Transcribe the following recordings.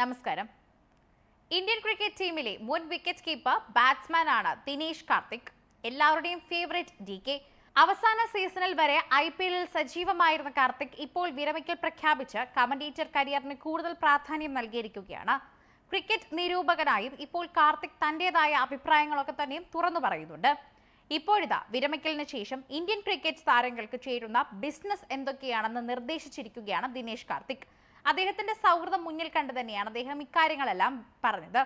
നമസ്കാരം. Indian cricket ടീമിലെ മുൻ വിക്കറ്റ് കീപ്പർ ബാറ്റ്സ്മാൻ ആണ് ദിനേശ് കാർത്തിക്. എല്ലാവരുടെയും ഫേവറേറ്റ് ഡി കെ അവസാന സീസണിൽ വരെ ഐ പി എല്ലിൽ സജീവമായിരുന്ന കാർത്തിക് ഇപ്പോൾ വിരമിക്കൽ പ്രഖ്യാപിച്ച് കമന്റേറ്റർ കരിയറിന് കൂടുതൽ പ്രാധാന്യം നൽകിയിരിക്കുകയാണ്. ക്രിക്കറ്റ് നിരൂപകനായും ഇപ്പോൾ കാർത്തിക് തന്റേതായ അഭിപ്രായങ്ങളൊക്കെ തന്നെയും തുറന്നു പറയുന്നുണ്ട്. ഇപ്പോഴിതാ വിരമിക്കലിന് ശേഷം ഇന്ത്യൻ ക്രിക്കറ്റ് താരങ്ങൾക്ക് ചേരുന്ന ബിസിനസ് എന്തൊക്കെയാണെന്ന് നിർദ്ദേശിച്ചിരിക്കുകയാണ് ദിനേശ് കാർത്തിക്. അദ്ദേഹത്തിന്റെ സൗഹൃദം മുന്നിൽ കണ്ടു തന്നെയാണ് അദ്ദേഹം ഇക്കാര്യങ്ങളെല്ലാം പറഞ്ഞത്.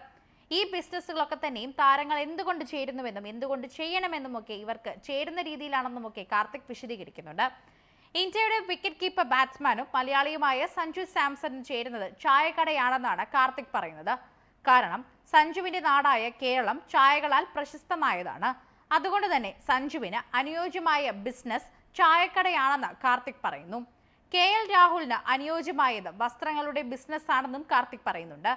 ഈ ബിസിനസ്സുകളൊക്കെ തന്നെയും താരങ്ങൾ എന്തുകൊണ്ട് ചേരുന്നുവെന്നും എന്തുകൊണ്ട് ചെയ്യണമെന്നും ഒക്കെ ഇവർക്ക് ചേരുന്ന രീതിയിലാണെന്നും ഒക്കെ കാർത്തിക് വിശദീകരിക്കുന്നുണ്ട്. ഇന്ത്യയുടെ വിക്കറ്റ് കീപ്പർ ബാറ്റ്സ്മാനും മലയാളിയുമായ സഞ്ജു സാംസൺ ചേരുന്നത് ചായക്കടയാണെന്നാണ് കാർത്തിക് പറയുന്നത്. കാരണം സഞ്ജുവിന്റെ നാടായ കേരളം ചായകളാൽ പ്രശസ്തമായതാണ്. അതുകൊണ്ട് തന്നെ സഞ്ജുവിന് അനുയോജ്യമായ ബിസിനസ് ചായക്കടയാണെന്ന് കാർത്തിക് പറയുന്നു. കെ എൽ രാഹുലിന് അനുയോജ്യമായത് വസ്ത്രങ്ങളുടെ ബിസിനസ് ആണെന്നും കാർത്തിക് പറയുന്നുണ്ട്.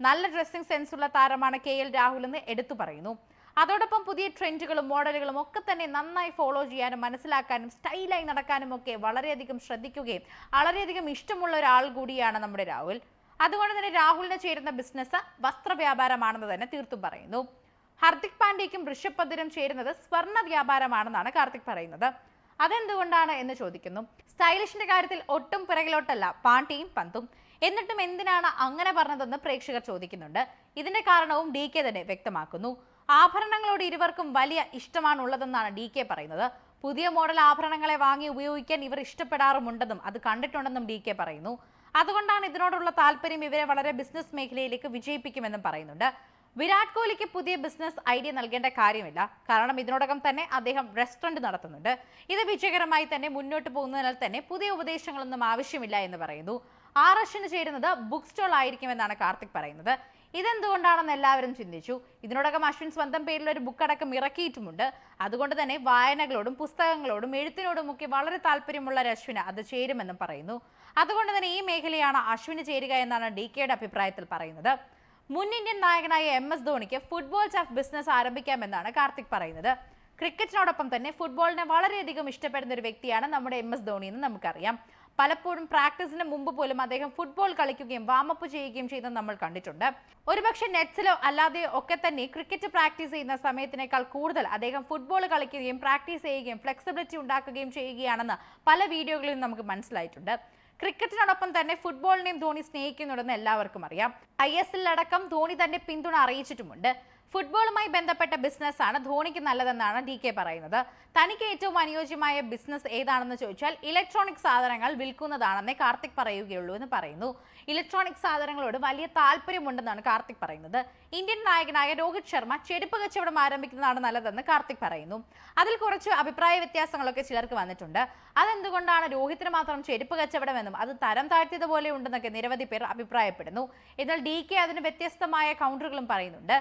നല്ല ഡ്രസ്സിംഗ് സെൻസ് ഉള്ള താരമാണ് കെ എൽ രാഹുൽ എന്ന് എടുത്തു പറയുന്നു. അതോടൊപ്പം പുതിയ ട്രെൻഡുകളും മോഡലുകളും ഒക്കെ തന്നെ നന്നായി ഫോളോ ചെയ്യാനും മനസ്സിലാക്കാനും സ്റ്റൈലായി നടക്കാനും ഒക്കെ വളരെയധികം ശ്രദ്ധിക്കുകയും വളരെയധികം ഇഷ്ടമുള്ള ഒരാൾ കൂടിയാണ് നമ്മുടെ രാഹുൽ. അതുകൊണ്ട് തന്നെ രാഹുലിന് ചേരുന്ന ബിസിനസ് വസ്ത്ര വ്യാപാരമാണെന്ന് തന്നെ തീർത്തും പറയുന്നു. ഹർദിക് പാണ്ഡ്യയ്ക്കും ഋഷഭ് പന്തിനും ചേരുന്നത് സ്വർണ വ്യാപാരമാണെന്നാണ് കാർത്തിക് പറയുന്നത്. അതെന്തുകൊണ്ടാണ് എന്ന് ചോദിക്കുന്നു. സ്റ്റൈലിഷിന്റെ കാര്യത്തിൽ ഒട്ടും പിറകിലോട്ടല്ല പാണ്ടിയും പന്തും. എന്നിട്ടും എന്തിനാണ് അങ്ങനെ പറഞ്ഞതെന്ന് പ്രേക്ഷകർ ചോദിക്കുന്നുണ്ട്. ഇതിന്റെ കാരണവും ഡി കെ തന്നെ വ്യക്തമാക്കുന്നു. ആഭരണങ്ങളോട് ഇരുവർക്കും വലിയ ഇഷ്ടമാണ് ഉള്ളതെന്നാണ് ഡി കെ പറയുന്നത്. പുതിയ മോഡൽ ആഭരണങ്ങളെ വാങ്ങി ഉപയോഗിക്കാൻ ഇവർ ഇഷ്ടപ്പെടാറുമുണ്ടെന്നും അത് കണ്ടിട്ടുണ്ടെന്നും ഡി കെ പറയുന്നു. അതുകൊണ്ടാണ് ഇതിനോടുള്ള താല്പര്യം ഇവരെ വളരെ ബിസിനസ് മേഖലയിലേക്ക് വിജയിപ്പിക്കുമെന്നും പറയുന്നുണ്ട്. വിരാട് കോഹ്ലിക്ക് പുതിയ ബിസിനസ് ഐഡിയ നൽകേണ്ട കാര്യമില്ല. കാരണം ഇതിനോടകം തന്നെ അദ്ദേഹം റെസ്റ്റോറന്റ് നടത്തുന്നുണ്ട്. ഇത് വിജയകരമായി തന്നെ മുന്നോട്ട് പോകുന്നതിനാൽ തന്നെ പുതിയ ഉപദേശങ്ങളൊന്നും ആവശ്യമില്ല എന്ന് പറയുന്നു. ആർ ചേരുന്നത് ബുക്ക് സ്റ്റോൾ ആയിരിക്കുമെന്നാണ് കാർത്തിക് പറയുന്നത്. ഇതെന്തുകൊണ്ടാണെന്ന് എല്ലാവരും ചിന്തിച്ചു. ഇതിനോടകം അശ്വിൻ സ്വന്തം പേരിൽ ഒരു ബുക്ക് അടക്കം ഇറക്കിയിട്ടുമുണ്ട്. അതുകൊണ്ട് തന്നെ വായനകളോടും പുസ്തകങ്ങളോടും എഴുത്തിനോടും ഒക്കെ വളരെ താല്പര്യമുള്ള ഒരു അശ്വിന് അത് ചേരുമെന്നും പറയുന്നു. അതുകൊണ്ട് തന്നെ ഈ മേഖലയാണ് അശ്വിന് ചേരുക എന്നാണ് ഡി കെയുടെ അഭിപ്രായത്തിൽ പറയുന്നത്. മുൻ ഇന്ത്യൻ നായകനായ എം എസ് ധോണിക്ക് ഫുട്ബോൾ ചഫ് ബിസിനസ് ആരംഭിക്കാമെന്നാണ് കാർത്തിക് പറയുന്നത്. ക്രിക്കറ്റിനോടൊപ്പം തന്നെ ഫുട്ബോളിനെ വളരെയധികം ഇഷ്ടപ്പെടുന്ന ഒരു വ്യക്തിയാണ് നമ്മുടെ എം എസ് ധോണി എന്ന് നമുക്കറിയാം. പലപ്പോഴും പ്രാക്ടീസിന് മുമ്പ് പോലും അദ്ദേഹം ഫുട്ബോൾ കളിക്കുകയും വാമപ്പ് ചെയ്യുകയും ചെയ്തത് നമ്മൾ കണ്ടിട്ടുണ്ട്. ഒരുപക്ഷെ നെറ്റ്സിലോ അല്ലാതെയോ ഒക്കെ തന്നെ ക്രിക്കറ്റ് പ്രാക്ടീസ് ചെയ്യുന്ന സമയത്തിനേക്കാൾ കൂടുതൽ അദ്ദേഹം ഫുട്ബോൾ കളിക്കുകയും പ്രാക്ടീസ് ചെയ്യുകയും ഫ്ലെക്സിബിലിറ്റി ഉണ്ടാക്കുകയും ചെയ്യുകയാണെന്ന് പല വീഡിയോകളിലും നമുക്ക് മനസ്സിലായിട്ടുണ്ട്. ക്രിക്കറ്റിനോടൊപ്പം തന്നെ ഫുട്ബോളിനെയും ധോണി സ്നേഹിക്കുന്നുണ്ടെന്ന് എല്ലാവർക്കും അറിയാം. ഐ എസ് എല്ലടക്കം ധോണി തന്നെ പിന്തുണ അറിയിച്ചിട്ടുമുണ്ട്. ഫുട്ബോളുമായി ബന്ധപ്പെട്ട ബിസിനസ് ആണ് ധോണിക്ക് നല്ലതെന്നാണ് ഡി കെ പറയുന്നത്. തനിക്ക് ഏറ്റവും അനുയോജ്യമായ ബിസിനസ് ഏതാണെന്ന് ചോദിച്ചാൽ ഇലക്ട്രോണിക് സാധനങ്ങൾ വിൽക്കുന്നതാണെന്നേ കാർത്തിക് പറയുകയുള്ളൂ എന്ന് പറയുന്നു. ഇലക്ട്രോണിക് സാധനങ്ങളോട് വലിയ താല്പര്യമുണ്ടെന്നാണ് കാർത്തിക് പറയുന്നത്. ഇന്ത്യൻ നായകനായ രോഹിത് ശർമ്മ ചെരുപ്പ് കച്ചവടം ആരംഭിക്കുന്നതാണ് നല്ലതെന്ന് കാർത്തിക് പറയുന്നു. അതിൽ കുറച്ച് അഭിപ്രായ വ്യത്യാസങ്ങളൊക്കെ ചിലർക്ക് വന്നിട്ടുണ്ട്. അതെന്തുകൊണ്ടാണ് രോഹിത്തിന് മാത്രം ചെരുപ്പ് കച്ചവടമെന്നും അത് തരം താഴ്ത്തിയത് പോലെ ഉണ്ടെന്നൊക്കെ നിരവധി പേർ അഭിപ്രായപ്പെടുന്നു. എന്നാൽ ഡി കെ അതിന് വ്യത്യസ്തമായ കൗണ്ടറുകളും പറയുന്നുണ്ട്.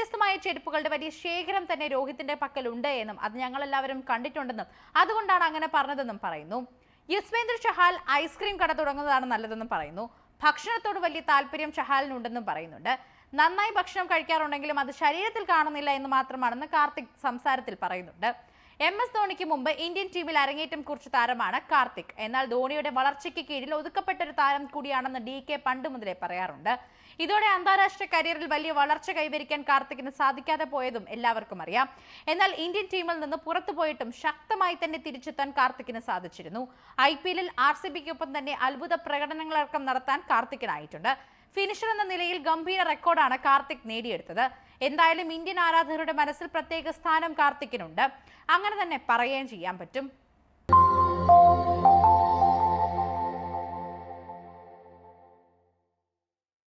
വ്യത്യസ്തമായ ചെരുപ്പുകളുടെ വലിയ ശേഖരം തന്നെ രോഹിത്തിന്റെ പക്കലുണ്ട് എന്നും അത് ഞങ്ങളെല്ലാവരും കണ്ടിട്ടുണ്ടെന്നും അതുകൊണ്ടാണ് അങ്ങനെ പറഞ്ഞതെന്നും പറയുന്നു. യുസ്വേന്ദ്ര ചഹാൽ ഐസ്ക്രീം കട തുടങ്ങുന്നതാണ് നല്ലതെന്നും പറയുന്നു. ഭക്ഷണത്തോട് വലിയ താല്പര്യം ചഹാലിനുണ്ടെന്നും പറയുന്നുണ്ട്. നന്നായി ഭക്ഷണം കഴിക്കാറുണ്ടെങ്കിലും അത് ശരീരത്തിൽ കാണുന്നില്ല എന്ന് മാത്രമാണെന്ന് കാർത്തിക് സംസാരത്തിൽ പറയുന്നുണ്ട്. എം എസ് ധോണിക്ക് മുമ്പ് ഇന്ത്യൻ ടീമിൽ അരങ്ങേറ്റം കുറിച്ച താരമാണ് കാർത്തിക്. എന്നാൽ ധോണിയുടെ വളർച്ചയ്ക്ക് കീഴിൽ ഒതുക്കപ്പെട്ട ഒരു താരം കൂടിയാണെന്ന് ഡി കെ പണ്ട് മുതലേ പറയാറുണ്ട്. ഇതോടെ അന്താരാഷ്ട്ര കരിയറിൽ വലിയ വളർച്ച കൈവരിക്കാൻ കാർത്തിക്കിന് സാധിക്കാതെ പോയതും എല്ലാവർക്കും അറിയാം. എന്നാൽ ഇന്ത്യൻ ടീമിൽ നിന്ന് പുറത്തു പോയിട്ടും ശക്തമായി തന്നെ തിരിച്ചെത്താൻ കാർത്തിക്കിന് സാധിച്ചിരുന്നു. ഐ പി എല്ലിൽ ആർ സി ബിക്കൊപ്പം തന്നെ അത്ഭുത പ്രകടനങ്ങളടക്കം നടത്താൻ കാർത്തിക്കിനായിട്ടുണ്ട്. ഫിനിഷർ എന്ന നിലയിൽ ഗംഭീര റെക്കോർഡാണ് കാർത്തിക് നേടിയെടുത്തത്. എന്തായാലും ഇന്ത്യൻ ആരാധകരുടെ മനസ്സിൽ പ്രത്യേക സ്ഥാനം കാർത്തിക്കിനുണ്ട്. അങ്ങനെ തന്നെ പറയുകയും ചെയ്യാൻ പറ്റും.